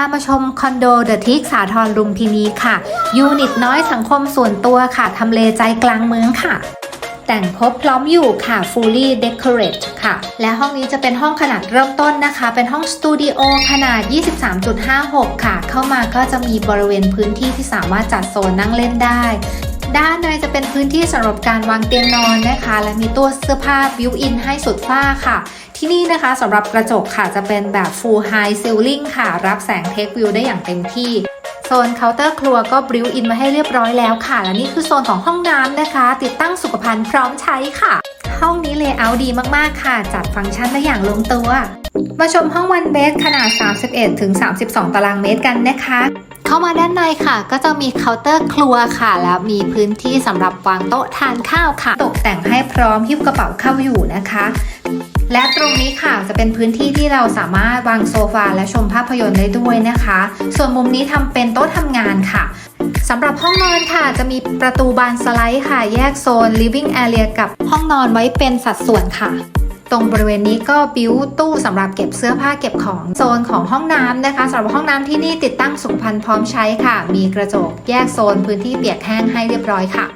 ามาชมคอนโดเดอะทิกสาทรลุมพินีค่ะ ยูนิตน้อยสังคมส่วนตัวค่ะ ทำเลใจกลางเมืองค่ะ แต่งครบพร้อมอยู่ค่ะ fully decorate ค่ะ และห้องนี้จะเป็นห้องขนาดเริ่มต้นนะคะ เป็นห้องสตูดิโอขนาด 23.56 ค่ะ เข้ามาก็จะมีบริเวณพื้นที่ที่สามารถจัดโซนนั่งเล่นได้ ด้านในจะเป็นพื้นที่สำหรับการวางเตียงนอนนะคะ และมีตู้เสื้อผ้าบิวอินให้สุดฝ้าค่ะ ที่นี่นะคะสำหรับกระจกค่ะจะเป็นแบบ full high ceiling ค่ะ รับแสงเทควิวได้อย่างเต็มที่โซนเคาน์เตอร์ครัวก็บิวอินมาให้เรียบร้อยแล้วค่ะ และนี่คือโซนของห้องน้ำนะคะ ติดตั้งสุขภัณฑ์พร้อมใช้ค่ะ ห้องนี้เลเยอร์ดีมากๆค่ะ จัดฟังก์ชันได้อย่างลงตัว มาชมห้องวันเบสขนาด 31-32 ตารางเมตรกันนะคะ เข้ามาด้านในค่ะ ก็จะมีเคาน์เตอร์ครัวค่ะ แล้วมีพื้นที่สำหรับวางโต๊ะทานข้าวค่ะ ตกแต่งให้พร้อมหิ้วกระเป๋าเข้าอยู่นะคะ และตรงนี้ค่ะจะเป็นพื้นที่ที่เราสามารถวางโซฟาและชมภาพยนตร์ได้ด้วยนะคะ ส่วนมุมนี้ทำเป็นโต๊ะทำงานค่ะสำหรับห้องนอนค่ะ จะมีประตูบานสไลด์ค่ะ แยกโซน living area กับห้องนอนไว้เป็นสัดส่วนค่ะ ตรงบริเวณนี้ก็บิวตู้สำหรับเก็บเสื้อผ้าเก็บของโซนของห้องน้ำนะคะสำหรับห้องน้ำที่นี่ติดตั้งสุขภัณฑ์พร้อมใช้ค่ะ มีกระจกแยกโซนพื้นที่เปียกแห้งให้เรียบร้อยค่ะ